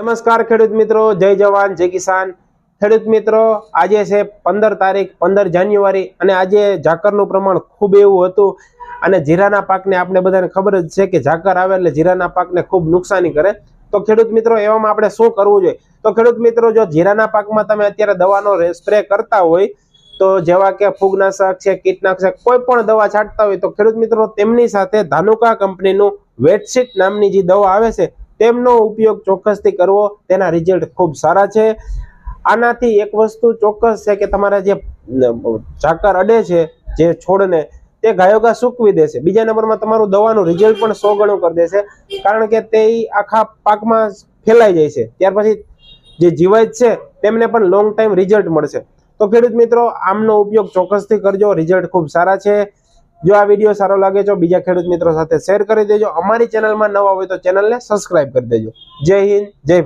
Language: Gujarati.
નમસ્કાર ખેડૂત મિત્રો, જય જવાન, જય કિસાન. ખેડૂત મિત્રો, આજે છે પંદર તારીખ, પંદર જાન્યુઆરી અને આજે ઝાકરનું પ્રમાણ ખૂબ એવું હતું અને જીરાના પાકને આપણે બધાને ખબર જ છે કે ઝાકર આવે એટલે જીરાના પાકને ખૂબ નુકસાની કરે. તો ખેડૂત મિત્રો, એવામાં આપણે શું કરવું જોઈએ? તો ખેડૂત મિત્રો, જો જીરાના પાકમાં તમે અત્યારે દવાનો સ્પ્રે કરતા હોય, તો જેવા કે ફૂગનાશક છે, કીટનાશક, કોઈ પણ દવા છાંટતા હોય, તો ખેડૂત મિત્રો, તેમની સાથે ધાનુકા કંપનીનું વેટશીટ નામની જે દવા આવે છે તેમનો ઉપયોગ ચોક્કસથી કરવો, તેના રિઝલ્ટ ખૂબ સારા છે. આનાથી એક વસ્તુ ચોક્કસ છે કે તમારા જે ઝાકર અડે છે, જે છોડને, તે ગાયોગા સૂકવી દેશે. બીજા નંબરમાં તમારું દવાનું રિઝલ્ટ પણ સો ગણું કરી દેશે, કારણ કે તે આખા પાકમાં ફેલાઈ જાય છે. ત્યાર પછી જે જીવાત છે, તેમને પણ લોંગ ટાઈમ રિઝલ્ટ મળશે. તો ખેડૂત મિત્રો, આમનો ઉપયોગ ચોક્કસથી કરજો. રિઝલ્ટ ખૂબ સારા છે. જો આ વીડિયો સારો લાગે તો બીજા ખેડૂત મિત્રો સાથે શેર કરી દેજો. અમારી ચેનલમાં નવા હોય તો ચેનલને સબસ્ક્રાઇબ કરી દેજો. જય હિન્દ, જય